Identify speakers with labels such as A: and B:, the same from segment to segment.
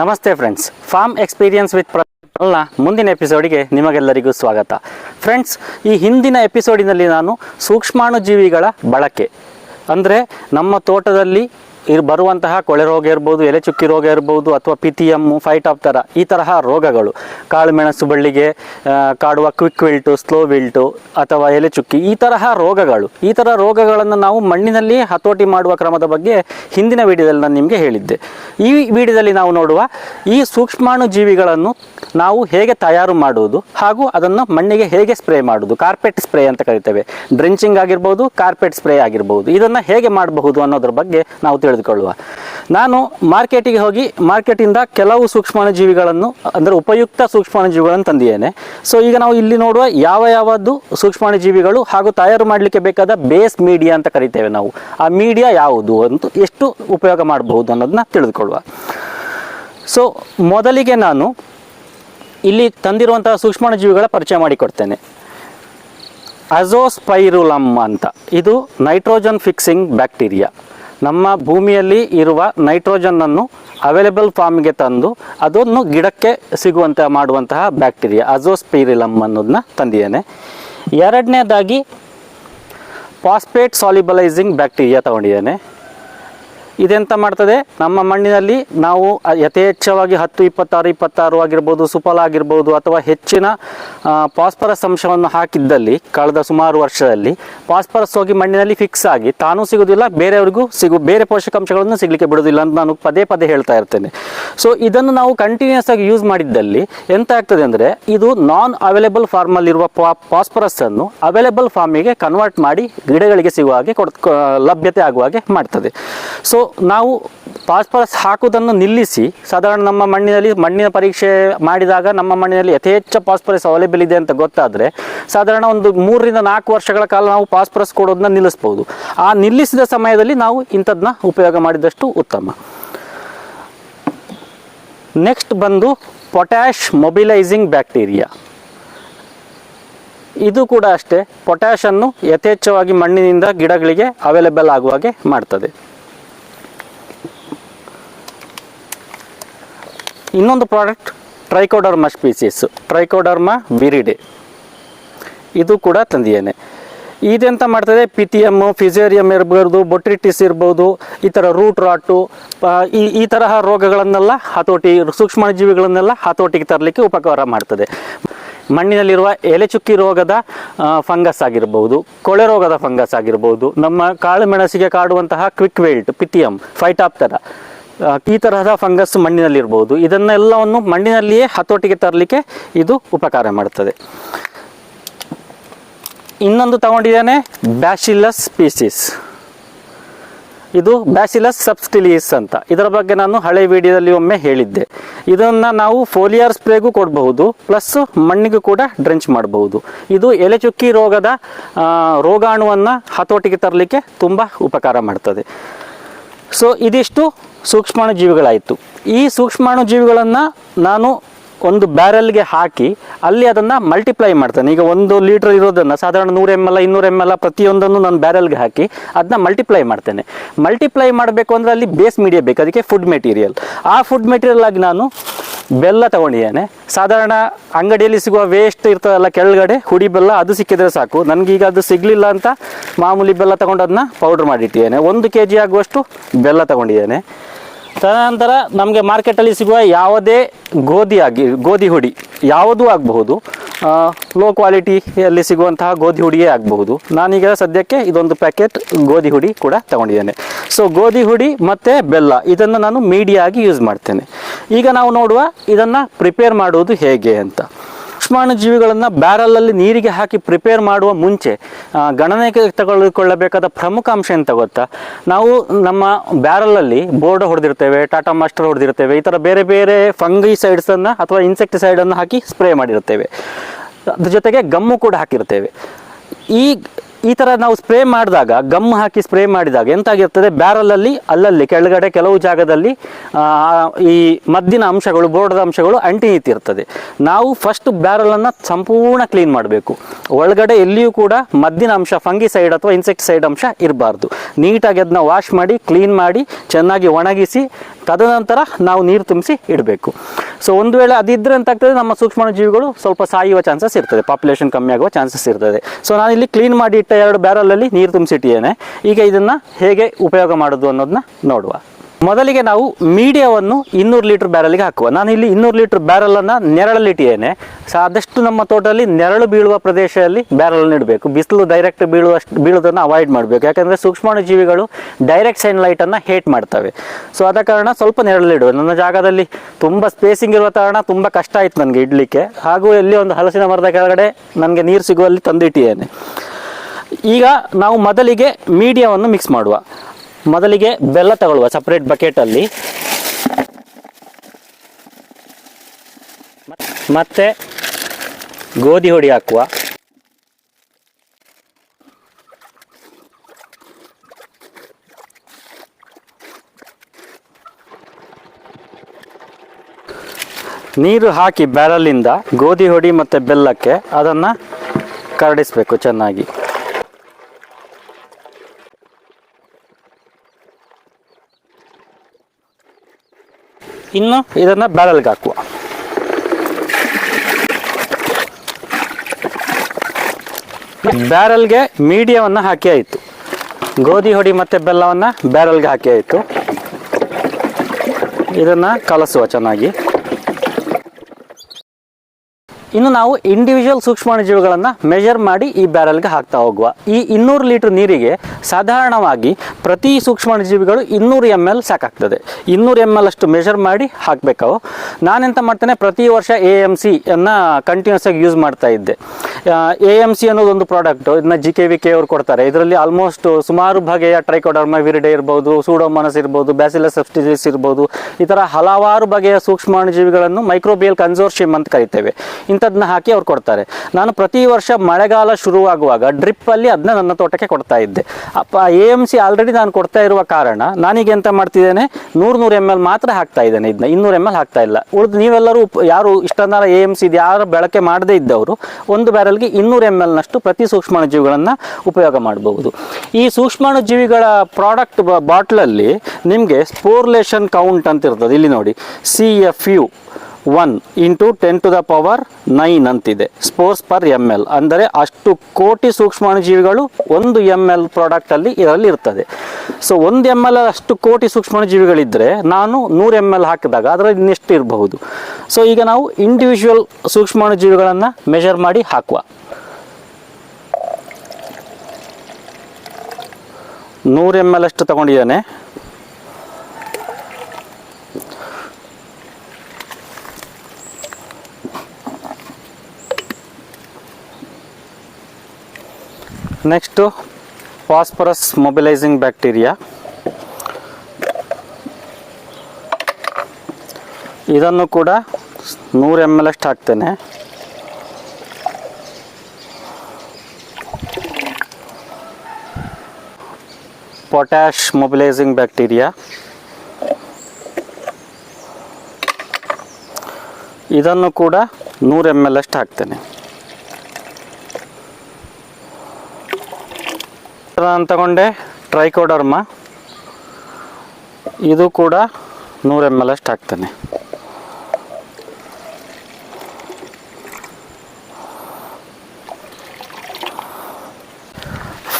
A: ನಮಸ್ತೆ friends form experience ವಿತ್ನ ಮುಂದಿನ ಎಪಿಸೋಡಿಗೆ ನಿಮಗೆಲ್ಲರಿಗೂ ಸ್ವಾಗತ. ಫ್ರೆಂಡ್ಸ್ ಈ ಹಿಂದಿನ ಎಪಿಸೋಡಿನಲ್ಲಿ ನಾನು ಸೂಕ್ಷ್ಮಾಣುಜೀವಿಗಳ ಬಳಕೆ, ಅಂದರೆ ನಮ್ಮ ತೋಟದಲ್ಲಿ ಇರ್ ಬರುವಂತಹ ಕೊಳೆ ರೋಗ ಇರ್ಬೋದು, ಎಲೆ ಚುಕ್ಕಿ ರೋಗ ಇರ್ಬೋದು ಅಥವಾ ಆಫ್ ಫೈಟಾಪ್ತರ ಈ ತರಹ ರೋಗಗಳು. ಕಾಳುಮೆಣಸು ಬಳ್ಳಿಗೆ ಕಾಡುವ ಕ್ವಿಕ್ ವಿಲ್ಟು ಸ್ಲೋ ವಿಲ್ಟು ಅಥವಾ ಎಲೆ ಚುಕ್ಕಿ ಈ ತರಹ ರೋಗಗಳು. ಈ ಥರ ರೋಗಗಳನ್ನು ನಾವು ಮಣ್ಣಿನಲ್ಲಿ ಹತೋಟಿ ಮಾಡುವ ಕ್ರಮದ ಬಗ್ಗೆ ಹಿಂದಿನ ವಿಡಿಯೋದಲ್ಲಿ ನಾನು ನಿಮಗೆ ಹೇಳಿದ್ದೆ. ಈ ವಿಡಿಯೋದಲ್ಲಿ ನಾವು ನೋಡುವ ಈ ಸೂಕ್ಷ್ಮಾಣು ಜೀವಿಗಳನ್ನು ನಾವು ಹೇಗೆ ತಯಾರು ಮಾಡುವುದು ಹಾಗೂ ಅದನ್ನು ಮಣ್ಣಿಗೆ ಹೇಗೆ ಸ್ಪ್ರೇ ಮಾಡುವುದು, ಕಾರ್ಪೆಟ್ ಸ್ಪ್ರೇ ಅಂತ ಕರಿತೇವೆ. ಡ್ರೆಂಚಿಂಗ್ ಆಗಿರ್ಬೋದು, ಕಾರ್ಪೆಟ್ ಸ್ಪ್ರೇ ಆಗಿರ್ಬೋದು. ಇದನ್ನು ಹೇಗೆ ಮಾಡಬಹುದು ಅನ್ನೋದ್ರ ಬಗ್ಗೆ ನಾವು ತಿಳಿದುಕೊಳ್ಳುವ. ನಾನು ಮಾರ್ಕೆಟಿಗೆ ಹೋಗಿ ಮಾರ್ಕೆಟಿಂದ ಕೆಲವು ಸೂಕ್ಷ್ಮಾಣು ಜೀವಿಗಳನ್ನು ಅಂದರೆ ಉಪಯುಕ್ತ ಸೂಕ್ಷ್ಮಾಣು ಜೀವಿಗಳನ್ನು ತಂದಿದ್ದೇನೆ. ಸೊ ಈಗ ನಾವು ಇಲ್ಲಿ ನೋಡುವ ಯಾವ ಯಾವದ್ದು ಸೂಕ್ಷ್ಮಾಣು ಜೀವಿಗಳು ಹಾಗೂ ತಯಾರು ಮಾಡಲಿಕ್ಕೆ ಬೇಕಾದ ಬೇಸ್ ಮೀಡಿಯಾ ಅಂತ ಕರಿತೇವೆ ನಾವು. ಆ ಮೀಡಿಯಾ ಯಾವುದು ಅಂತ ಎಷ್ಟು ಉಪಯೋಗ ಮಾಡಬಹುದು ಅನ್ನೋದನ್ನ ತಿಳಿದುಕೊಳ್ಳುವ. ಸೊ ಮೊದಲಿಗೆ ನಾನು ಇಲ್ಲಿ ತಂದಿರುವಂತಹ ಸೂಕ್ಷ್ಮಾಣು ಜೀವಿಗಳ ಪರಿಚಯ ಮಾಡಿಕೊಡ್ತೇನೆ. ಅಜೋಸ್ಪೈರುಲಮ್ ಅಂತ. ಇದು ನೈಟ್ರೋಜನ್ ಫಿಕ್ಸಿಂಗ್ ಬ್ಯಾಕ್ಟೀರಿಯಾ. ನಮ್ಮ ಭೂಮಿಯಲ್ಲಿ ಇರುವ ನೈಟ್ರೋಜನ್ನನ್ನು ಅವೈಲೇಬಲ್ ಫಾರ್ಮ್ಗೆ ತಂದು ಅದನ್ನು ಗಿಡಕ್ಕೆ ಸಿಗುವಂತೆ ಮಾಡುವಂತಹ ಬ್ಯಾಕ್ಟೀರಿಯಾ ಅಜೋಸ್ಪೀರಿಲಮ್ ಅನ್ನೋದನ್ನ ತಂದಿದ್ದೇನೆ. ಎರಡನೇದಾಗಿ ಫಾಸ್ಫೇಟ್ ಸಾಲಿಬಲೈಸಿಂಗ್ ಬ್ಯಾಕ್ಟೀರಿಯಾ ತಗೊಂಡಿದ್ದೇನೆ. ಇದೆಂತ ಮಾಡ್ತದೆ? ನಮ್ಮ ಮಣ್ಣಿನಲ್ಲಿ ನಾವು ಯಥೇಚ್ಛವಾಗಿ ಹತ್ತು, ಇಪ್ಪತ್ತಾರು ಇಪ್ಪತ್ತಾರು ಆಗಿರ್ಬೋದು, ಸುಫಲ ಆಗಿರ್ಬೋದು, ಅಥವಾ ಹೆಚ್ಚಿನ ಫಾಸ್ಫರಸ್ ಅಂಶವನ್ನು ಹಾಕಿದ್ದಲ್ಲಿ, ಕಳೆದ ಸುಮಾರು ವರ್ಷದಲ್ಲಿ, ಫಾಸ್ಫರಸ್ ಹೋಗಿ ಮಣ್ಣಿನಲ್ಲಿ ಫಿಕ್ಸ್ ಆಗಿ, ತಾನೂ ಸಿಗೋದಿಲ್ಲ, ಬೇರೆಯವರಿಗೂ ಸಿಗು, ಬೇರೆ ಪೋಷಕಾಂಶಗಳನ್ನು ಸಿಗಲಿಕ್ಕೆ ಬಿಡೋದಿಲ್ಲ ಅಂತ ನಾನು ಪದೇ ಪದೇ ಹೇಳ್ತಾ ಇರ್ತೇನೆ. ಸೊ ಇದನ್ನು ನಾವು ಕಂಟಿನ್ಯೂಸ್ ಆಗಿ ಯೂಸ್ ಮಾಡಿದ್ದಲ್ಲಿ, ಎಂತ ಆಗ್ತದೆ ಅಂದರೆ, ಇದು ನಾನ್ ಅವೈಲೇಬಲ್ ಫಾರ್ಮಲ್ಲಿರುವ ಫಾಸ್ಫರಸ್ ಅನ್ನು ಅವೈಲೇಬಲ್ ಫಾರ್ಮಿಗೆ ಕನ್ವರ್ಟ್ ಮಾಡಿ ಗಿಡಗಳಿಗೆ ಸಿಗುವ ಹಾಗೆ ಕೊಡ್ ಲಭ್ಯತೆ ಆಗುವ ಹಾಗೆ ಮಾಡ್ತದೆ. ಸೊ ನಾವು ಫಾಸ್ಫರಸ್ ಹಾಕುವುದನ್ನು ನಿಲ್ಲಿಸಿ, ಸಾಧಾರಣ ನಮ್ಮ ಮಣ್ಣಿನಲ್ಲಿ, ಮಣ್ಣಿನ ಪರೀಕ್ಷೆ ಮಾಡಿದಾಗ ನಮ್ಮ ಮಣ್ಣಿನಲ್ಲಿ ಯಥೇಚ್ಛ ಫಾಸ್ಫರಸ್ ಅವೈಲೇಬಲ್ ಇದೆ ಅಂತ ಗೊತ್ತಾದರೆ, ಸಾಧಾರಣ ಒಂದು ಮೂರರಿಂದ ನಾಲ್ಕು ವರ್ಷಗಳ ಕಾಲ ನಾವು ಫಾಸ್ಫರಸ್ ಕೊಡೋದನ್ನ ನಿಲ್ಲಿಸ್ಬೋದು. ಆ ನಿಲ್ಲಿಸಿದ ಸಮಯದಲ್ಲಿ ನಾವು ಇಂಥದನ್ನ ಉಪಯೋಗ ಮಾಡಿದಷ್ಟು ಉತ್ತಮ. ನೆಕ್ಸ್ಟ್ ಬಂದು ಪೊಟ್ಯಾಶ್ ಮೊಬಿಲೈಸಿಂಗ್ ಬ್ಯಾಕ್ಟೀರಿಯಾ ಇದು ಕೂಡ ಅಷ್ಟೇ ಪೊಟ್ಯಾಶನ್ನು ಯಥೇಚ್ಛವಾಗಿ ಮಣ್ಣಿನಿಂದ ಗಿಡಗಳಿಗೆ ಅವೈಲೇಬಲ್ ಆಗುವ ಹಾಗೆ ಮಾಡ್ತದೆ. ಇನ್ನೊಂದು product, Trichoderma species. Trichoderma viride. ಇದು ಕೂಡ ತಂದಿದ್ದೇನೆ. ಇದೆಂತ ಮಾಡ್ತದೆ? ಪಿತಿಯಮ್ಮು ಫಿಸೇರಿಯಮ್ ಇರ್ಬೋದು, ಬೊಟ್ರಿಟಿಸ್ ಇರ್ಬೋದು, ಈ ಥರ ರೂಟ್ ರಾಟು ಈ ಈ ತರಹ ರೋಗಗಳನ್ನೆಲ್ಲ ಹತೋಟಿ, ಸೂಕ್ಷ್ಮಜೀವಿಗಳನ್ನೆಲ್ಲ ಹತೋಟಿಗೆ ತರಲಿಕ್ಕೆ ಉಪಕಾರ ಮಾಡ್ತದೆ. ಮಣ್ಣಿನಲ್ಲಿರುವ ಎಲೆ ಚುಕ್ಕಿ ರೋಗದ ಫಂಗಸ್ ಆಗಿರ್ಬೋದು, ಕೊಳೆ ರೋಗದ ಫಂಗಸ್ ಆಗಿರ್ಬೋದು, ನಮ್ಮ ಕಾಳು ಮೆಣಸಿಗೆ ಕಾಡುವಂತಹ ಕ್ವಿಕ್ ವೇಲ್ಟ್ ಪಿತಿಯಮ್ ಫೈಟಾಪ್ತರ ಈ ತರಹದ ಫಂಗಸ್ ಮಣ್ಣಿನಲ್ಲಿರ್ಬೋದು. ಇದನ್ನೆಲ್ಲವನ್ನು ಮಣ್ಣಿನಲ್ಲಿಯೇ ಹತೋಟಿಗೆ ತರಲಿಕ್ಕೆ ಇದು ಉಪಕಾರ ಮಾಡುತ್ತದೆ ಇನ್ನೊಂದು ತಗೊಂಡಿದ್ದೇನೆ, ಬ್ಯಾಸಿಲಸ್ ಸ್ಪೀಸೀಸ್. ಇದು ಬ್ಯಾಸಿಲಸ್ ಸಬ್ಸ್ಟಿಲಿಯಸ್ ಅಂತ. ಇದರ ಬಗ್ಗೆ ನಾನು ಹಳೆ ವಿಡಿಯೋದಲ್ಲಿ ಒಮ್ಮೆ ಹೇಳಿದ್ದೆ. ಇದನ್ನು ನಾವು ಫೋಲಿಯರ್ ಸ್ಪ್ರೇಗೂ ಕೊಡಬಹುದು, ಪ್ಲಸ್ ಮಣ್ಣಿಗೂ ಕೂಡ ಡ್ರೆಂಚ್ ಮಾಡಬಹುದು. ಇದು ಎಲೆ ಚುಕ್ಕಿ ರೋಗದ ರೋಗಾಣುವನ್ನು ಹತೋಟಿಗೆ ತರಲಿಕ್ಕೆ ತುಂಬ ಉಪಕಾರ ಮಾಡ್ತದೆ. ಸೊ, ಇದಿಷ್ಟು ಸೂಕ್ಷ್ಮಾಣು ಜೀವಿಗಳಾಯಿತು ಈ ಸೂಕ್ಷ್ಮಾಣು ಜೀವಿಗಳನ್ನು ನಾನು ಒಂದು ಬ್ಯಾರಲ್ಗೆ ಹಾಕಿ ಅಲ್ಲಿ ಅದನ್ನು ಮಲ್ಟಿಪ್ಲೈ ಮಾಡ್ತೇನೆ. ಈಗ ಒಂದು ಲೀಟರ್ ಇರೋದನ್ನು ಸಾಧಾರಣ ನೂರು ಎಂ ಎಲ್ ಇನ್ನೂರು ಎಂ ಎಲ್ ಪ್ರತಿಯೊಂದನ್ನು ನಾನು ಬ್ಯಾರಲ್ಗೆ ಹಾಕಿ ಅದನ್ನ ಮಲ್ಟಿಪ್ಲೈ ಮಾಡ್ತೇನೆ. ಮಲ್ಟಿಪ್ಲೈ ಮಾಡಬೇಕು ಅಂದರೆ ಅಲ್ಲಿ ಬೇಸ್ ಮೀಡಿಯಾ ಬೇಕು. ಅದಕ್ಕೆ ಫುಡ್ ಮೆಟೀರಿಯಲ್. ಆ ಫುಡ್ ಮೆಟೀರಿಯಲ್ ಆಗಿ ನಾನು ಬೆಲ್ಲ ತಗೊಂಡಿದ್ದೇನೆ. ಸಾಧಾರಣ ಅಂಗಡಿಯಲ್ಲಿ ಸಿಗುವ ವೇಸ್ಟ್ ಇರ್ತದಲ್ಲ ಕೆಳಗಡೆ, ಹುಡಿ ಬೆಲ್ಲ ಅದು ಸಿಕ್ಕಿದ್ರೆ ಸಾಕು. ನನಗೀಗ ಅದು ಸಿಗಲಿಲ್ಲ ಅಂತ ಮಾಮೂಲಿ ಬೆಲ್ಲ ತೊಗೊಂಡು ಅದನ್ನ ಪೌಡ್ರ್ ಮಾಡಿಟ್ಟಿದ್ದೇನೆ. ಒಂದು ಕೆ ಜಿ ಆಗುವಷ್ಟು ಬೆಲ್ಲ ತಗೊಂಡಿದ್ದೇನೆ. ತದನಂತರ ನಮಗೆ ಮಾರ್ಕೆಟಲ್ಲಿ ಸಿಗುವ ಯಾವುದೇ ಗೋಧಿ ಆಗಿ, ಗೋಧಿ ಹುಡಿ ಯಾವುದೂ ಆಗಬಹುದು. ಲೋ ಕ್ವಾಲಿಟಿಯಲ್ಲಿ ಸಿಗುವಂತಹ ಗೋಧಿ ಹುಡಿಯೇ ಆಗಬಹುದು. ನಾನೀಗ ಸದ್ಯಕ್ಕೆ ಇದೊಂದು ಪ್ಯಾಕೆಟ್ ಗೋಧಿ ಹುಡಿ ಕೂಡ ತಗೊಂಡಿದ್ದೇನೆ. ಸೊ ಗೋಧಿ ಹುಡಿ ಮತ್ತು ಬೆಲ್ಲ, ಇದನ್ನು ನಾನು ಮೀಡಿಯಾಗಿ ಯೂಸ್ ಮಾಡ್ತೇನೆ. ಈಗ ನಾವು ನೋಡುವ ಇದನ್ನು ಪ್ರಿಪೇರ್ ಮಾಡುವುದು ಹೇಗೆ ಅಂತ. ಸೂಕ್ಷ್ಮಾಣು ಜೀವಿಗಳನ್ನು ಬ್ಯಾರಲಲ್ಲಿ ನೀರಿಗೆ ಹಾಕಿ ಪ್ರಿಪೇರ್ ಮಾಡುವ ಮುಂಚೆ ಗಣನೆಗೆ ತಗೊಳ್ಳಿಕೊಳ್ಳಬೇಕಾದ ಪ್ರಮುಖ ಅಂಶ ಎಂತ ಗೊತ್ತಾ ನಾವು ನಮ್ಮ ಬ್ಯಾರಲಲ್ಲಿ ಬೋರ್ಡ್ ಹೊಡೆದಿರ್ತೇವೆ, ಟಾಟಾ ಮಾಸ್ಟರ್ ಹೊಡೆದಿರ್ತೇವೆ, ಈ ಥರ ಬೇರೆ ಬೇರೆ ಫಂಗಿಸೈಡ್ಸನ್ನು ಅಥವಾ ಇನ್ಸೆಕ್ಟಿಸೈಡನ್ನು ಹಾಕಿ ಸ್ಪ್ರೇ ಮಾಡಿರ್ತೇವೆ. ಅದ್ರ ಜೊತೆಗೆ ಗಮ್ಮು ಕೂಡ ಹಾಕಿರ್ತೇವೆ. ಈ ಈ ಥರ ನಾವು ಸ್ಪ್ರೇ ಮಾಡಿದಾಗ ಗಮ್ ಹಾಕಿ ಸ್ಪ್ರೇ ಮಾಡಿದಾಗ ಎಂತಾಗಿರ್ತದೆ? ಬ್ಯಾರಲಲ್ಲಿ ಅಲ್ಲಲ್ಲಿ, ಕೆಳಗಡೆ ಕೆಲವು ಜಾಗದಲ್ಲಿ ಈ ಮದ್ದಿನ ಅಂಶಗಳು, ಬೋರ್ಡದ ಅಂಶಗಳು ಅಂಟಿ ನಿಂತಿರ್ತದೆ ನಾವು ಫಸ್ಟ್ ಬ್ಯಾರಲನ್ನು ಸಂಪೂರ್ಣ ಕ್ಲೀನ್ ಮಾಡಬೇಕು. ಒಳಗಡೆ ಎಲ್ಲಿಯೂ ಕೂಡ ಮದ್ದಿನ ಅಂಶ ಫಂಗಿಸೈಡ್ ಅಥವಾ ಇನ್ಸೆಕ್ಟಿಸೈಡ್ ಅಂಶ ಇರಬಾರ್ದು. ನೀಟಾಗಿ ಅದನ್ನ ವಾಶ್ ಮಾಡಿ ಕ್ಲೀನ್ ಮಾಡಿ, ಚೆನ್ನಾಗಿ ಒಣಗಿಸಿ, ತದನಂತರ ನಾವು ನೀರು ತುಂಬಿಸಿ ಇಡಬೇಕು. ಸೊ ಒಂದು ವೇಳೆ ಅದಿದ್ರೆ ಎಂತಾಗ್ತದೆ? ನಮ್ಮ ಸೂಕ್ಷ್ಮಾಣುಜೀವಿಗಳು ಸ್ವಲ್ಪ ಸಾಯುವ ಚಾನ್ಸಸ್ ಇರ್ತದೆ. ಪಾಪ್ಯುಲೇಷನ್ ಕಮ್ಮಿ ಆಗುವ ಚಾನ್ಸಸ್ ಇರ್ತದೆ. ಸೊ ನಾನು ಇಲ್ಲಿ ಕ್ಲೀನ್ ಮಾಡಿ ಇಟ್ಟ ಎರಡು ಬ್ಯಾರಲಲ್ಲಿ ನೀರು ತುಂಬಿಸಿಟ್ಟಿದ್ದೇನೆ. ಈಗ ಇದನ್ನು ಹೇಗೆ ಉಪಯೋಗ ಮಾಡೋದು ಅನ್ನೋದನ್ನ ನೋಡುವ. ಮೊದಲಿಗೆ ನಾವು ಮೀಡಿಯಾವನ್ನು ಇನ್ನೂರು ಲೀಟರ್ ಬ್ಯಾರಲ್ಗೆ ಹಾಕುವ. ನಾನು ಇಲ್ಲಿ ಇನ್ನೂರು ಲೀಟರ್ ಬ್ಯಾರಲನ್ನು ನೆರಳಲ್ಲಿಟ್ಟಿದ್ದೇನೆ ಸೊ ಆದಷ್ಟು ನಮ್ಮ ತೋಟದಲ್ಲಿ ನೆರಳು ಬೀಳುವ ಪ್ರದೇಶದಲ್ಲಿ ಬ್ಯಾರಲನ್ನು ಇಡಬೇಕು. ಬಿಸಿಲು ಡೈರೆಕ್ಟ್ ಬೀಳುವಷ್ಟು ಬೀಳೋದನ್ನು ಅವಾಯ್ಡ್ ಮಾಡಬೇಕು. ಯಾಕಂದರೆ ಸೂಕ್ಷ್ಮಾಣುಜೀವಿಗಳು ಡೈರೆಕ್ಟ್ ಸನ್ಲೈಟನ್ನು ಹೇಟ್ ಮಾಡ್ತವೆ. ಸೊ ಆದ ಕಾರಣ ಸ್ವಲ್ಪ ನೆರಳಲ್ಲಿಡುವ ನನ್ನ ಜಾಗದಲ್ಲಿ ತುಂಬ ಸ್ಪೇಸಿಂಗ್ ಇರುವ ಕಾರಣ ತುಂಬ ಕಷ್ಟ ಆಯಿತು ನನಗೆ ಇಡಲಿಕ್ಕೆ. ಹಾಗೂ ಇಲ್ಲಿ ಒಂದು ಹಲಸಿನ ಮರದ ಕೆಳಗಡೆ ನನಗೆ ನೀರು ಸಿಗುವಲ್ಲಿ ತಂದಿಟ್ಟಿದ್ದೇನೆ. ಈಗ ನಾವು ಮೊದಲಿಗೆ ಮೀಡಿಯಾವನ್ನು ಮಿಕ್ಸ್ ಮಾಡುವ. ಮೊದಲಿಗೆ ಬೆಲ್ಲ ತಗೊಳ್ಳುವ ಸಪ್ರೇಟ್ ಬಕೆಟಲ್ಲಿ ಮತ್ತೆ ಗೋಧಿ ಹೊಡಿ ಹಾಕುವ. ನೀರು ಹಾಕಿ ಬ್ಯಾರಲ್ಲಿಂದ ಗೋಧಿ ಹೊಡಿ ಮತ್ತು ಬೆಲ್ಲಕ್ಕೆ ಅದನ್ನು ಕರಡಿಸಬೇಕು ಚೆನ್ನಾಗಿ. ಇನ್ನು ಇದನ್ನು ಬ್ಯಾರಲ್ಗೆ ಹಾಕುವ. ಬ್ಯಾರಲ್ಗೆ ಮೀಡಿಯವನ್ನು ಹಾಕಿ ಆಯಿತು. ಗೋಧಿ, ಹೊಡಿ ಮತ್ತು ಬೆಲ್ಲವನ್ನು ಬ್ಯಾರಲ್ಗೆ ಹಾಕಿ ಆಯಿತು. ಇದನ್ನು ಕಲಸುವ ಚೆನ್ನಾಗಿ. ಇನ್ನು ನಾವು ಇಂಡಿವಿಜುವಲ್ ಸೂಕ್ಷ್ಮಾಣುಜೀವಿಗಳನ್ನು ಮೆಜರ್ ಮಾಡಿ ಈ ಬ್ಯಾರಲ್ಗೆ ಹಾಕ್ತಾ ಹೋಗುವ. ಈ ಇನ್ನೂರು ಲೀಟರ್ ನೀರಿಗೆ ಸಾಧಾರಣವಾಗಿ ಪ್ರತಿ ಸೂಕ್ಷ್ಮಾಣುಜೀವಿಗಳು ಇನ್ನೂರು ಎಂ ಎಲ್ ಸಾಕಾಗ್ತದೆ. ಇನ್ನೂರು ಎಂ ಎಲ್ ಅಷ್ಟು ಮೆಜರ್ ಮಾಡಿ ಹಾಕಬೇಕು ನಾನೆಂತ ಮಾಡ್ತೇನೆ, ಪ್ರತಿ ವರ್ಷ ಎ ಎಂ ಸಿ ಅನ್ನು ಕಂಟಿನ್ಯೂಸ್ ಆಗಿ ಯೂಸ್ ಮಾಡ್ತಾ ಇದ್ದೆ. ಎ ಎಂ ಸಿ ಅನ್ನೋದು ಒಂದು ಪ್ರಾಡಕ್ಟ್ ಇದನ್ನ ಜಿ ಕೆ ವಿ ಕೆ ಅವರು ಕೊಡ್ತಾರೆ. ಇದರಲ್ಲಿ ಆಲ್ಮೋಸ್ಟ್ ಸುಮಾರು ಬಗೆಯ ಟ್ರೈಕೋಡರ್ಮ ವಿರಿಡೆ ಇರ್ಬೋದು ಸೂಡೋಮನಸ್ ಇರ್ಬೋದು ಬ್ಯಾಸಿಲಸ್ ಸಬ್ಸ್ಟಿಸ್ ಇರ್ಬೋದು, ಈ ಥರ ಹಲವಾರು ಬಗೆಯ ಸೂಕ್ಷ್ಮಾಣುಜೀವಿಗಳನ್ನು ಮೈಕ್ರೋಬಿಯಲ್ ಕನ್ಸೋರ್ಷಿಯಂ ಅಂತ ಕರಿತೇವೆ. ಇಂಥದನ್ನ ಹಾಕಿ ಅವ್ರು ಕೊಡ್ತಾರೆ. ನಾನು ಪ್ರತಿ ವರ್ಷ ಮಳೆಗಾಲ ಶುರುವಾಗುವಾಗ ಡ್ರಿಪ್ಪಲ್ಲಿ ಅದನ್ನ ನನ್ನ ತೋಟಕ್ಕೆ ಕೊಡ್ತಾ ಇದ್ದೆ. ಅಪ್ಪ ಎ ಎಂ ಸಿ ಆಲ್ರೆಡಿ ನಾನು ಕೊಡ್ತಾ ಇರುವ ಕಾರಣ ನಾನೀಗ ಎಂತ ಮಾಡ್ತಿದ್ದೇನೆ? ನೂರು ನೂರು ಎಂ ಎಲ್ ಮಾತ್ರ ಹಾಕ್ತಾ ಇದ್ದೇನೆ ಇದನ್ನ ಇನ್ನೂರು ಎಂ ಎಲ್ ಹಾಕ್ತಾ ಇಲ್ಲ. ಉಳಿದು ನೀವೆಲ್ಲರೂ ಯಾರು ಇಷ್ಟೊಂದಾರ ಎ ಎಂ ಸಿ ಯಾರು ಬಳಕೆ ಮಾಡದೇ ಇದ್ದವರು ಒಂದು ಬ್ಯಾರಲ್ಗೆ ಇನ್ನೂರು ಎಂ ಎಲ್ನಷ್ಟು ಪ್ರತಿ ಸೂಕ್ಷ್ಮಾಣುಜೀವಿಗಳನ್ನು ಉಪಯೋಗ ಮಾಡಬಹುದು. ಈ ಸೂಕ್ಷ್ಮಾಣುಜೀವಿಗಳ ಪ್ರಾಡಕ್ಟ್ ಬಾಟ್ಲಲ್ಲಿ ನಿಮಗೆ ಸ್ಪೋರ್ಲೇಷನ್ ಕೌಂಟ್ ಅಂತ ಇರ್ತದೆ ಇಲ್ಲಿ ನೋಡಿ C F U one into ten to the power nine ಅಂತಿದೆ. ಸ್ಪೋರ್ಸ್ ಪರ್ ಎಂ ಎಲ್ ಅಂದರೆ ಅಷ್ಟು ಕೋಟಿ ಸೂಕ್ಷ್ಮಾಣುಜೀವಿಗಳು ಒಂದು ಎಂ ಎಲ್ ಪ್ರಾಡಕ್ಟಲ್ಲಿ ಇದರಲ್ಲಿ ಇರ್ತದೆ. ಸೊ ಒಂದು ಎಂ ಎಲ್ ಅಷ್ಟು ಕೋಟಿ ಸೂಕ್ಷ್ಮಾಣುಜೀವಿಗಳಿದ್ದರೆ ನಾನು ನೂರು ಎಂ ಎಲ್ ಹಾಕಿದಾಗ ಅದರಲ್ಲಿ ಇನ್ನೆಷ್ಟು ಇರಬಹುದು? ಸೊ ಈಗ ನಾವು ಇಂಡಿವಿಜುವಲ್ ಸೂಕ್ಷ್ಮಾಣುಜೀವಿಗಳನ್ನು ಮೆಷರ್ ಮಾಡಿ ಹಾಕುವ. ನೂರು ಎಂ ಎಲ್ ಅಷ್ಟು ತಗೊಂಡಿದ್ದಾನೆ. ನೆಕ್ಸ್ಟು ಫಾಸ್ಫರಸ್ ಮೊಬಿಲೈಸಿಂಗ್ ಬ್ಯಾಕ್ಟೀರಿಯಾ ಇದನ್ನು ಕೂಡ ನೂರು ಎಂ ಎಲ್ ಅಷ್ಟು ಹಾಕ್ತೇನೆ. ಪೊಟ್ಯಾಶ್ ಮೊಬಿಲೈಸಿಂಗ್ ಬ್ಯಾಕ್ಟೀರಿಯಾ ಇದನ್ನು ಕೂಡ ನೂರು ಎಂ ಎಲ್ ಅಷ್ಟು ಹಾಕ್ತೇನೆ. ನಾನು ತಗೊಂಡೆ ಟ್ರೈಕೋಡರ್ಮ. ಇದು ಕೂಡ ನೂರು ಎಂ ಎಲ್ ಅಷ್ಟು ಹಾಕ್ತೇನೆ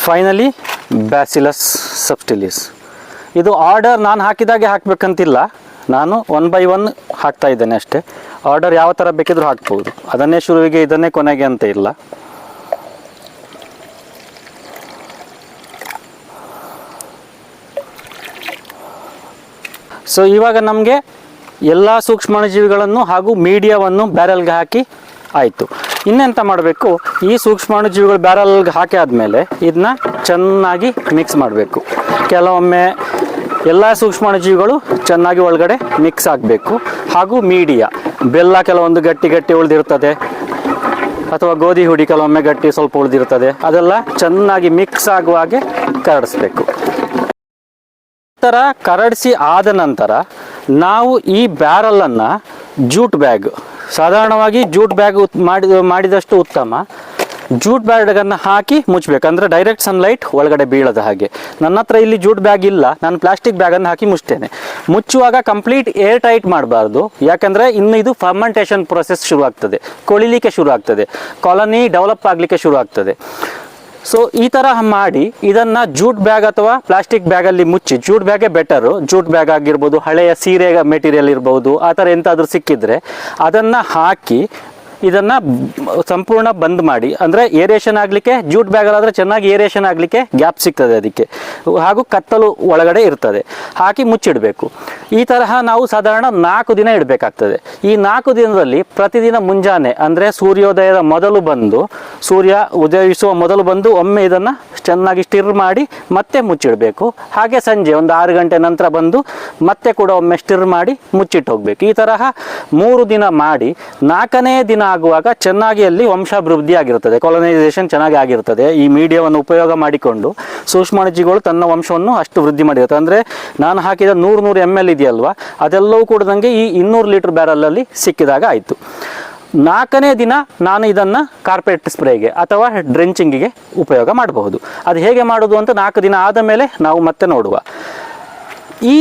A: ಫೈನಲಿ ಬ್ಯಾಸಿಲಸ್ ಸಬ್ಸ್ಟಿಲಿಸ್ ಇದು ಆರ್ಡರ್ ನಾನು ಹಾಕಿದಾಗೆ ಹಾಕಬೇಕಂತಿಲ್ಲ. ನಾನು ಒನ್ ಬೈ ಒನ್ ಹಾಕ್ತಾ ಇದ್ದೇನೆ ಅಷ್ಟೇ. ಆರ್ಡರ್ ಯಾವ ಥರ ಬೇಕಿದ್ರೂ ಹಾಕ್ಬೋದು. ಅದನ್ನೇ ಶುರುವಿಗೆ ಇದನ್ನೇ ಕೊನೆಗೆ ಅಂತ ಇಲ್ಲ. ಸೊ ಇವಾಗ ನಮಗೆ ಎಲ್ಲ ಸೂಕ್ಷ್ಮಾಣುಜೀವಿಗಳನ್ನು ಹಾಗೂ ಮೀಡಿಯಾವನ್ನು ಬ್ಯಾರಲ್ಗೆ ಹಾಕಿ ಆಯಿತು. ಇನ್ನೆಂತ ಮಾಡಬೇಕು? ಈ ಸೂಕ್ಷ್ಮಾಣುಜೀವಿಗಳು ಬ್ಯಾರಲ್ಗೆ ಹಾಕಿ ಆದಮೇಲೆ ಇದನ್ನ ಚೆನ್ನಾಗಿ ಮಿಕ್ಸ್ ಮಾಡಬೇಕು. ಕೆಲವೊಮ್ಮೆ ಎಲ್ಲ ಸೂಕ್ಷ್ಮಾಣುಜೀವಿಗಳು ಚೆನ್ನಾಗಿ ಒಳಗಡೆ ಮಿಕ್ಸ್ ಆಗಬೇಕು. ಹಾಗೂ ಮೀಡಿಯಾ, ಬೆಲ್ಲ ಕೆಲವೊಂದು ಗಟ್ಟಿ ಗಟ್ಟಿ ಉಳಿದಿರ್ತದೆ. ಅಥವಾ ಗೋಧಿ ಹುಡಿ ಕೆಲವೊಮ್ಮೆ ಗಟ್ಟಿ ಸ್ವಲ್ಪ ಉಳಿದಿರ್ತದೆ. ಅದೆಲ್ಲ ಚೆನ್ನಾಗಿ ಮಿಕ್ಸ್ ಆಗುವ ಹಾಗೆ ಕರಡಿಸ್ಬೇಕು. ನಂತರ ಕರಡಿಸಿ ಆದ ನಂತರ ನಾವು ಈ ಬ್ಯಾರಲನ್ನು ಜೂಟ್ ಬ್ಯಾಗ್, ಸಾಧಾರಣವಾಗಿ ಜೂಟ್ ಬ್ಯಾಗ್ ಮಾಡಿದ ಮಾಡಿದಷ್ಟು ಉತ್ತಮ. ಜೂಟ್ ಬ್ಯಾಗನ್ನು ಹಾಕಿ ಮುಚ್ಚಬೇಕು ಅಂದರೆ ಡೈರೆಕ್ಟ್ ಸನ್ಲೈಟ್ ಒಳಗಡೆ ಬೀಳದ ಹಾಗೆ. ನನ್ನ ಹತ್ರ ಇಲ್ಲಿ ಜೂಟ್ ಬ್ಯಾಗ್ ಇಲ್ಲ, ನಾನು ಪ್ಲಾಸ್ಟಿಕ್ ಬ್ಯಾಗನ್ನು ಹಾಕಿ ಮುಚ್ತೇನೆ. ಮುಚ್ಚುವಾಗ ಕಂಪ್ಲೀಟ್ ಏರ್ ಟೈಟ್ ಮಾಡಬಾರ್ದು, ಯಾಕಂದರೆ ಇನ್ನು ಇದು ಫರ್ಮೆಂಟೇಷನ್ ಪ್ರೊಸೆಸ್ ಶುರು ಆಗ್ತದೆ ಕೊಳಿಲಿಕ್ಕೆ ಶುರು ಆಗ್ತದೆ ಕಾಲನಿ ಡೆವಲಪ್ ಆಗಲಿಕ್ಕೆ ಶುರು ಆಗ್ತದೆ ಸೊ ಈ ತರ ಮಾಡಿ ಇದನ್ನ ಜೂಟ್ ಬ್ಯಾಗ್ ಅಥವಾ ಪ್ಲಾಸ್ಟಿಕ್ ಬ್ಯಾಗ್ ಅಲ್ಲಿ ಮುಚ್ಚಿ, ಜೂಟ್ ಬ್ಯಾಗೇ ಬೆಟರ್ ಜೂಟ್ ಬ್ಯಾಗ್ ಆಗಿರ್ಬೋದು, ಹಳೆಯ ಸೀರೆ ಮೆಟೀರಿಯಲ್ ಇರಬಹುದು ಆ ಥರ ಎಂತಾದ್ರೂ ಸಿಕ್ಕಿದ್ರೆ ಅದನ್ನ ಹಾಕಿ ಇದನ್ನ ಸಂಪೂರ್ಣ ಬಂದ್ ಮಾಡಿ. ಅಂದ್ರೆ ಏರಿಯೇಷನ್ ಆಗ್ಲಿಕ್ಕೆ, ಜೂಟ್ ಆದ್ರೆ ಚೆನ್ನಾಗಿ ಏರಿಯೇಷನ್ ಆಗ್ಲಿಕ್ಕೆ ಗ್ಯಾಪ್ ಸಿಗ್ತದೆ ಅದಕ್ಕೆ. ಹಾಗೂ ಕತ್ತಲು ಒಳಗಡೆ ಇರ್ತದೆ. ಹಾಕಿ ಮುಚ್ಚಿಡಬೇಕು. ಈ ತರಹ ನಾವು ಸಾಧಾರಣ ನಾಲ್ಕು ದಿನ ಇಡಬೇಕಾಗ್ತದೆ. ಈ ನಾಲ್ಕು ದಿನದಲ್ಲಿ ಪ್ರತಿದಿನ ಮುಂಜಾನೆ, ಅಂದ್ರೆ ಸೂರ್ಯೋದಯದ ಮೊದಲು ಬಂದು, ಸೂರ್ಯ ಉದಯಿಸುವ ಮೊದಲು ಬಂದು ಒಮ್ಮೆ ಇದನ್ನ ಚೆನ್ನಾಗಿ ಸ್ಟಿರ್ ಮಾಡಿ ಮತ್ತೆ ಮುಚ್ಚಿಡಬೇಕು. ಹಾಗೆ ಸಂಜೆ ಒಂದು ಆರು ಗಂಟೆ ನಂತರ ಬಂದು ಮತ್ತೆ ಕೂಡ ಒಮ್ಮೆ ಸ್ಟಿರ್ ಮಾಡಿ ಮುಚ್ಚಿಟ್ಟು ಹೋಗ್ಬೇಕು ಈ ತರಹ ಮೂರು ದಿನ ಮಾಡಿ ನಾಲ್ಕನೇ ದಿನ ಆಗುವಾಗ ಚೆನ್ನಾಗಿ ಅಲ್ಲಿ ವಂಶಾಭಿವೃದ್ಧಿ ಆಗಿರುತ್ತದೆ ಕೊಲನೈಸೇಷನ್ ಚೆನ್ನಾಗಿ ಆಗಿರುತ್ತದೆ. ಈ ಮೀಡಿಯಾವನ್ನು ಉಪಯೋಗ ಮಾಡಿಕೊಂಡು ಸೂಕ್ಷ್ಮಾಣುಜೀವಿಗಳು ತನ್ನ ವಂಶವನ್ನು ಅಷ್ಟು ವೃದ್ಧಿ ಮಾಡಿರುತ್ತೆ ಅಂದರೆ ನಾನು ಹಾಕಿದ ನೂರು ನೂರು ಎಂ ಎಲ್ ಇದೆಯಲ್ವಾ? ಅದೆಲ್ಲವೂ ಕೂಡ ನನಗೆ ಈ ಇನ್ನೂರು ಲೀಟರ್ ಬ್ಯಾರಲಲ್ಲಿ ಸಿಕ್ಕಿದಾಗ ಆಯಿತು. ನಾಲ್ಕನೇ ದಿನ ನಾನು ಇದನ್ನು ಕಾರ್ಪೆಟ್ ಸ್ಪ್ರೇಗೆ ಅಥವಾ ಡ್ರೆಂಚಿಂಗಿಗೆ ಉಪಯೋಗ ಮಾಡಬಹುದು. ಅದು ಹೇಗೆ ಮಾಡೋದು ಅಂತ ನಾಲ್ಕು ದಿನ ಆದ ಮೇಲೆ ನಾವು ಮತ್ತೆ ನೋಡುವ. ಈ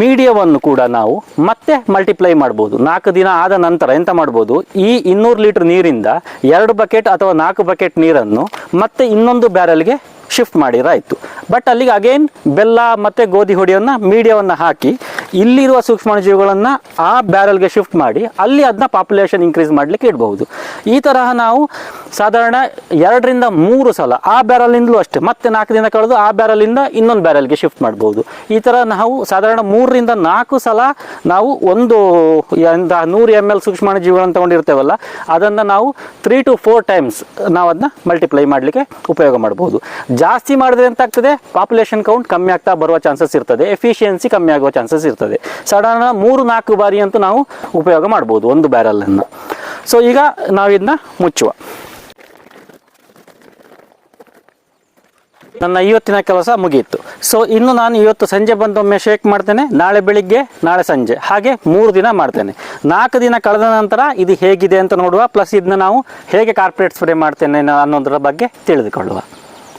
A: ಮೀಡಿಯವನ್ನು ಕೂಡ ನಾವು ಮತ್ತೆ ಮಲ್ಟಿಪ್ಲೈ ಮಾಡ್ಬೋದು. ನಾಲ್ಕು ದಿನ ಆದ ನಂತರ ಎಂತ ಮಾಡ್ಬೋದು? ಈ ಇನ್ನೂರು ಲೀಟರ್ ನೀರಿಂದ ಎರಡು ಬಕೆಟ್ ಅಥವಾ ನಾಲ್ಕು ಬಕೆಟ್ ನೀರನ್ನು ಮತ್ತೆ ಇನ್ನೊಂದು ಬ್ಯಾರಲ್ಗೆ ಶಿಫ್ಟ್ ಮಾಡಿರಾಯಿತು ಬಟ್ ಅಲ್ಲಿಗೆ ಅಗೇನ್ ಬೆಲ್ಲ ಮತ್ತು ಗೋಧಿ ಹುಡಿಯನ್ನು ಮೀಡಿಯವನ್ನು ಹಾಕಿ ಇಲ್ಲಿರುವ ಸೂಕ್ಷ್ಮಾಣುಜೀವಿಗಳನ್ನು ಆ ಬ್ಯಾರಲ್ಗೆ ಶಿಫ್ಟ್ ಮಾಡಿ ಅಲ್ಲಿ ಅದನ್ನ ಪಾಪ್ಯುಲೇಷನ್ ಇನ್ಕ್ರೀಸ್ ಮಾಡಲಿಕ್ಕೆ ಇಡಬಹುದು. ಈ ತರಹ ನಾವು ಸಾಧಾರಣ ಎರಡರಿಂದ ಮೂರು ಸಲ ಆ ಬ್ಯಾರಲಿಂದಲೂ ಅಷ್ಟೇ, ಮತ್ತೆ ನಾಲ್ಕು ದಿನ ಕಳೆದು ಆ ಬ್ಯಾರಲಿಂದ ಇನ್ನೊಂದು ಬ್ಯಾರಲ್ಗೆ ಶಿಫ್ಟ್ ಮಾಡಬಹುದು. ಈ ಥರ ನಾವು ಸಾಧಾರಣ ಮೂರರಿಂದ ನಾಲ್ಕು ಸಲ ನಾವು ಒಂದು ನೂರು ಎಂ ಎಲ್ ಸೂಕ್ಷ್ಮಾಣುಜೀವಿಗಳನ್ನು ತಗೊಂಡಿರ್ತೇವಲ್ಲ, ಅದನ್ನು ನಾವು ತ್ರೀ ಟು ಫೋರ್ ಟೈಮ್ಸ್ ನಾವು ಅದನ್ನ ಮಲ್ಟಿಪ್ಲೈ ಮಾಡಲಿಕ್ಕೆ ಉಪಯೋಗ ಮಾಡಬಹುದು. ಜಾಸ್ತಿ ಮಾಡಿದ್ರೆ ಎಂತಾಗ್ತದೆ? ಪಾಪ್ಯುಲೇಷನ್ ಕೌಂಟ್ ಕಮ್ಮಿ ಆಗ್ತಾ ಬರುವ ಚಾನ್ಸಸ್ ಇರ್ತದೆ. ಎಫಿಷಿಯನ್ಸಿ ಕಮ್ಮಿ ಆಗುವ ಚಾನ್ಸಸ್ ಇರ್ತದೆ. ಸಾಧಾರಣ ಮೂರು ನಾಲ್ಕು ಬಾರಿ ಅಂತೂ ನಾವು ಉಪಯೋಗ ಮಾಡ್ಬೋದು ಒಂದು ಬ್ಯಾರಲನ್ನು ಸೊ ಈಗ ನಾವು ಇದನ್ನ ಮುಚ್ಚುವ. ನನ್ನ ಇವತ್ತಿನ ಕೆಲಸ ಮುಗಿಯಿತು ಸೊ ಇನ್ನು ನಾನು ಇವತ್ತು ಸಂಜೆ ಬಂದು ಒಮ್ಮೆ ಶೇಕ್ ಮಾಡ್ತೇನೆ. ನಾಳೆ ಬೆಳಿಗ್ಗೆ, ನಾಳೆ ಸಂಜೆ. ಹಾಗೆ ಮೂರು ದಿನ ಮಾಡ್ತೇನೆ. ನಾಲ್ಕು ದಿನ ಕಳೆದ ನಂತರ ಇದು ಹೇಗಿದೆ ಅಂತ ನೋಡುವ, ಪ್ಲಸ್ ಇದನ್ನ ನಾವು ಹೇಗೆ ಕಾರ್ಪೊರೇಟ್ ಸ್ಪ್ರೇ ಮಾಡ್ತೇನೆ ಅನ್ನೋ- ಅನ್ನೋದರ ಬಗ್ಗೆ ತಿಳಿದುಕೊಳ್ಳುವ.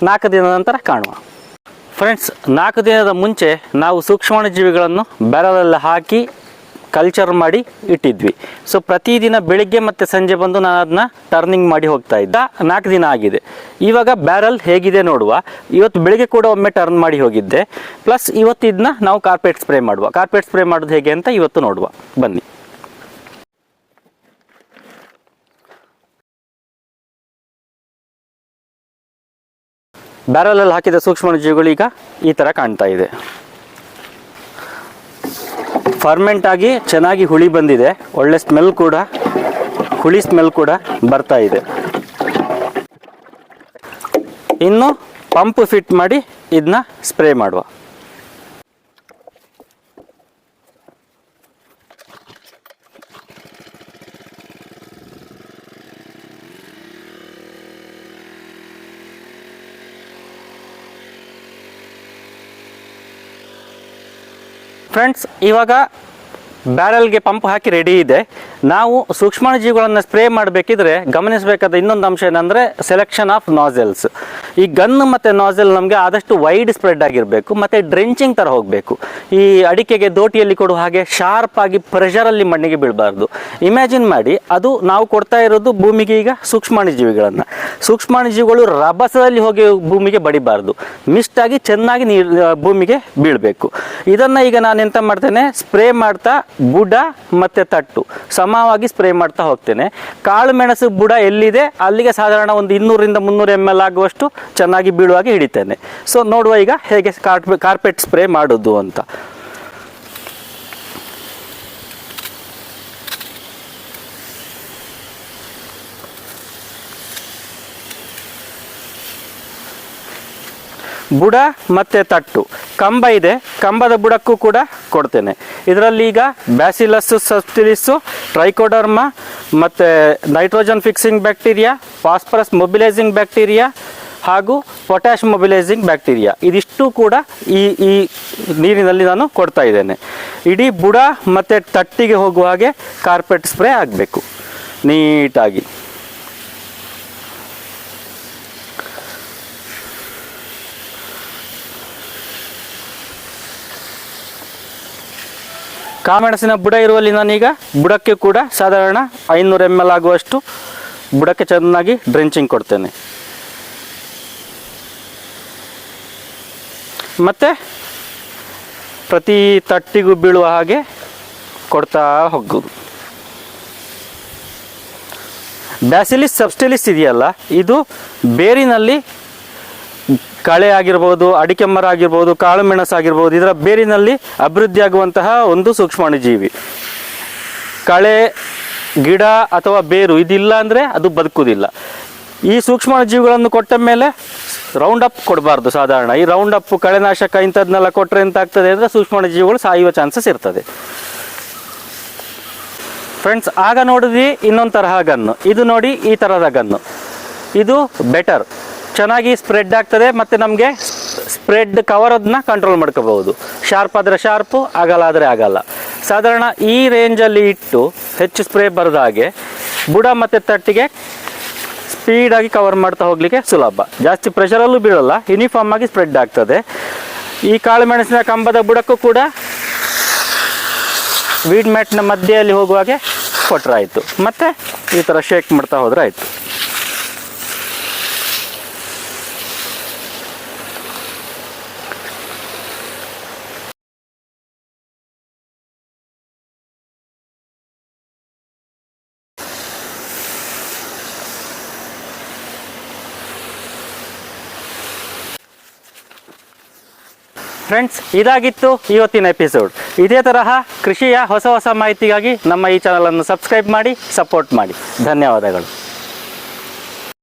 A: ನಾಲ್ಕು ದಿನದ ನಂತರ ಕಾಣುವ. ಫ್ರೆಂಡ್ಸ್ ನಾಲ್ಕು ದಿನದ ಮುಂಚೆ ನಾವು ಸೂಕ್ಷ್ಮಾಣುಜೀವಿಗಳನ್ನು ಬ್ಯಾರಲಲ್ಲಿ ಹಾಕಿ ಕಲ್ಚರ್ ಮಾಡಿ ಇಟ್ಟಿದ್ವಿ. ಸೊ ಪ್ರತಿದಿನ ಬೆಳಿಗ್ಗೆ ಮತ್ತು ಸಂಜೆ ಬಂದು ನಾನು ಅದನ್ನ ಟರ್ನಿಂಗ್ ಮಾಡಿ ಹೋಗ್ತಾ ಇದ್ದ. ನಾಲ್ಕು ದಿನ ಆಗಿದೆ. ಇವಾಗ ಬ್ಯಾರಲ್ ಹೇಗಿದೆ ನೋಡುವ. ಇವತ್ತು ಬೆಳಿಗ್ಗೆ ಕೂಡ ಒಮ್ಮೆ ಟರ್ನ್ ಮಾಡಿ ಹೋಗಿದ್ದೆ. ಪ್ಲಸ್ ಇವತ್ತು ಇದನ್ನ ನಾವು ಕಾರ್ಪೆಟ್ ಸ್ಪ್ರೇ ಮಾಡುವ. ಕಾರ್ಪೆಟ್ ಸ್ಪ್ರೇ ಮಾಡೋದು ಹೇಗೆ ಅಂತ ಇವತ್ತು ನೋಡುವ. ಬನ್ನಿ. ಬ್ಯಾರಲಲ್ಲಿ ಹಾಕಿದ ಸೂಕ್ಷ್ಮಾಣುಜೀವಿಗಳು ಈಗ ಈ ಥರ ಕಾಣ್ತಾ ಇದೆ. ಫರ್ಮೆಂಟ್ ಆಗಿ ಚೆನ್ನಾಗಿ ಹುಳಿ ಬಂದಿದೆ. ಒಳ್ಳೆ ಸ್ಮೆಲ್ ಕೂಡ, ಹುಳಿ ಸ್ಮೆಲ್ ಕೂಡ ಬರ್ತಾ ಇದೆ. ಇನ್ನು ಪಂಪ್ ಫಿಟ್ ಮಾಡಿ ಇದನ್ನ ಸ್ಪ್ರೇ ಮಾಡುವ. ಫ್ರೆಂಡ್ಸ್ ಇವಾಗ ಬ್ಯಾರಲ್ಗೆ ಪಂಪ್ ಹಾಕಿ ರೆಡಿ ಇದೆ. ನಾವು ಸೂಕ್ಷ್ಮಾಣುಜೀವಿಗಳನ್ನು ಸ್ಪ್ರೇ ಮಾಡಬೇಕಿದ್ರೆ ಗಮನಿಸಬೇಕಾದ ಇನ್ನೊಂದು ಅಂಶ ಏನಂದರೆ ಸೆಲೆಕ್ಷನ್ ಆಫ್ ನಾಸೆಲ್ಸ್ ಈ ಗನ್ ಮತ್ತು ನಾಸೆಲ್ ನಮಗೆ ಆದಷ್ಟು ವೈಡ್ ಸ್ಪ್ರೆಡ್ ಆಗಿರಬೇಕು, ಮತ್ತು ಡ್ರೆಂಚಿಂಗ್ ಥರ ಹೋಗಬೇಕು. ಈ ಅಡಿಕೆಗೆ ದೋಟಿಯಲ್ಲಿ ಕೊಡುವ ಹಾಗೆ ಶಾರ್ಪ್ ಆಗಿ ಪ್ರೆಷರಲ್ಲಿ ಮಣ್ಣಿಗೆ ಬೀಳಬಾರ್ದು. ಇಮ್ಯಾಜಿನ್ ಮಾಡಿ, ಅದು ನಾವು ಕೊಡ್ತಾ ಇರೋದು ಭೂಮಿಗೆ ಈಗ ಸೂಕ್ಷ್ಮಾಣುಜೀವಿಗಳನ್ನು. ಸೂಕ್ಷ್ಮಾಣುಜೀವಿಗಳು ರಭಸದಲ್ಲಿ ಹೋಗಿ ಭೂಮಿಗೆ ಬಡಿಬಾರ್ದು. ಮಿಸ್ಟ್ ಆಗಿ ಚೆನ್ನಾಗಿ ನೀರು ಭೂಮಿಗೆ ಬೀಳಬೇಕು. ಇದನ್ನು ಈಗ ನಾನು ಎಂತ ಮಾಡ್ತೇನೆ ಸ್ಪ್ರೇ ಮಾಡ್ತಾ ಬುಡ ಮತ್ತು ತಟ್ಟು. ಸಮವಾಗಿ ಸ್ಪ್ರೇ ಮಾಡ್ತಾ ಹೋಗ್ತೇನೆ. ಕಾಳು ಮೆಣಸು ಬುಡ ಎಲ್ಲಿದೆ? ಅಲ್ಲಿಗೆ ಸಾಧಾರಣ ಒಂದು ಇನ್ನೂರಿಂದ ಮುನ್ನೂರು ಎಂ ಎಲ್ ಆಗುವಷ್ಟು ಚೆನ್ನಾಗಿ ಬೀಳುವಾಗಿ ಹಿಡಿತೇನೆ. ಸೊ ನೋಡುವ ಈಗ ಹೇಗೆ ಕಾರ್ಪೆ ಕಾರ್ಪೆಟ್ ಸ್ಪ್ರೇ ಮಾಡೋದು ಅಂತ. ಬುಡ ಮತ್ತು ತಟ್ಟು. ಕಂಬ ಇದೆ. ಕಂಬದ ಬುಡಕ್ಕೂ ಕೂಡ ಕೊಡ್ತೇನೆ. ಇದರಲ್ಲಿ ಈಗ ಬ್ಯಾಸಿಲಸ್ ಸಬ್ಸ್ಟಿಲಿಸ್ಸು ಟ್ರೈಕೋಡರ್ಮಾ ಮತ್ತು nitrogen fixing bacteria, phosphorus mobilising bacteria ಹಾಗೂ ಪೊಟ್ಯಾಶ್ ಮೊಬಿಲೈಸಿಂಗ್ ಬ್ಯಾಕ್ಟೀರಿಯಾ. ಇದಿಷ್ಟು ಕೂಡ ಈ ಈ ನೀರಿನಲ್ಲಿ ನಾನು ಕೊಡ್ತಾ ಇದ್ದೇನೆ. ಇಡೀ ಬುಡ ಮತ್ತು ತಟ್ಟಿಗೆ ಹೋಗುವ ಹಾಗೆ ಕಾರ್ಪೆಟ್ ಸ್ಪ್ರೇ ಆಗಬೇಕು. ನೀಟಾಗಿ. ಕಾಮೆಣಸಿನ ಬುಡ ಇರುವಲ್ಲಿ ನಾನೀಗ ಬುಡಕ್ಕೆ ಕೂಡ ಸಾಧಾರಣ ಐನೂರು ಎಂ ಎಲ್ ಆಗುವಷ್ಟು ಬುಡಕ್ಕೆ ಚೆನ್ನಾಗಿ ಡ್ರೆಂಚಿಂಗ್ ಕೊಡ್ತೇನೆ. ಮತ್ತು ಪ್ರತಿ ತಟ್ಟಿಗೂ ಬೀಳುವ ಹಾಗೆ ಕೊಡ್ತಾ ಹೋಗೋದು ಬ್ಯಾಸಿಲಿಸ್, ಸಬ್ಸ್ಟಿಲಿಸ್ ಇದೆಯಲ್ಲ, ಇದು ಬೇರಿನಲ್ಲಿ ಕಳೆ ಆಗಿರ್ಬೋದು, ಅಡಿಕೆ ಮರ ಆಗಿರ್ಬೋದು, ಕಾಳು ಮೆಣಸು ಆಗಿರ್ಬೋದು, ಇದರ ಬೇರಿನಲ್ಲಿ ಅಭಿವೃದ್ಧಿಯಾಗುವಂತಹ ಒಂದು ಸೂಕ್ಷ್ಮಾಣುಜೀವಿ. ಕಳೆ, ಗಿಡ ಅಥವಾ ಬೇರು, ಇದಿಲ್ಲ ಅಂದರೆ ಅದು ಬದುಕುವುದಿಲ್ಲ. ಈ ಸೂಕ್ಷ್ಮ ಜೀವಿಗಳನ್ನು ಕೊಟ್ಟ ಮೇಲೆ ರೌಂಡ್ ಅಪ್ ಕೊಡಬಾರ್ದು ಸಾಧಾರಣ. ಈ ರೌಂಡ್ ಅಪ್ ಕಳೆನಾಶಕ ಇಂಥದ್ನೆಲ್ಲ ಕೊಟ್ಟರೆ ಎಂತ ಆಗ್ತದೆ ಸೂಕ್ಷ್ಮ ಸೂಕ್ಷ್ಮಾಣುಜೀವಿಗಳು ಸಾಯುವ ಚಾನ್ಸಸ್ ಇರ್ತದೆ. ಫ್ರೆಂಡ್ಸ್ ಆಗ ನೋಡಿದ್ವಿ ಇನ್ನೊಂದು ತರಹ ಗನ್ನು. ಇದು ನೋಡಿ ಈ ಥರದ ಗನ್ನು. ಇದು ಬೆಟರ್ ಚೆನ್ನಾಗಿ ಸ್ಪ್ರೆಡ್ ಆಗ್ತದೆ ಮತ್ತು ನಮಗೆ ಸ್ಪ್ರೆಡ್ ಕವರದನ್ನ ಕಂಟ್ರೋಲ್ ಮಾಡ್ಕೋಬಹುದು. ಶಾರ್ಪ್ ಆದರೆ ಶಾರ್ಪು ಆಗಲ್ಲ ಆದರೆ ಆಗಲ್ಲ. ಸಾಧಾರಣ ಈ ರೇಂಜಲ್ಲಿ ಇಟ್ಟು ಹೆಚ್ಚು ಸ್ಪ್ರೇ ಬರದ ಹಾಗೆ ಬುಡ ಮತ್ತು ತಟ್ಟಿಗೆ ಸ್ಪೀಡಾಗಿ ಕವರ್ ಮಾಡ್ತಾ ಹೋಗ್ಲಿಕ್ಕೆ ಸುಲಭ. ಜಾಸ್ತಿ ಪ್ರೆಷರಲ್ಲೂ ಬೀಳಲ್ಲ ಯೂನಿಫಾರ್ಮ್ ಆಗಿ ಸ್ಪ್ರೆಡ್ ಆಗ್ತದೆ. ಈ ಕಾಳು ಮೆಣಸಿನ ಕಂಬದ ಬುಡಕ್ಕೂ ಕೂಡ ವೀಡ್ ಮ್ಯಾಟ್ನ ಮಧ್ಯೆಯಲ್ಲಿ ಹೋಗುವಾಗೆ ಕೊಟ್ಟರೆ ಆಯಿತು ಮತ್ತು ಈ ಥರ ಶೇಕ್ ಮಾಡ್ತಾ ಹೋದರೆ ಆಯಿತು ಫ್ರೆಂಡ್ಸ್ ಇದಾಗಿತ್ತು ಇವತ್ತಿನ ಎಪಿಸೋಡ್ ಇದೇ ತರಹ ಕೃಷಿಯ ಹೊಸ ಹೊಸ ಮಾಹಿತಿಗಾಗಿ ನಮ್ಮ ಈ ಚಾನಲನ್ನು ಸಬ್ಸ್ಕ್ರೈಬ್ ಮಾಡಿ ಸಪೋರ್ಟ್ ಮಾಡಿ. ಧನ್ಯವಾದಗಳು.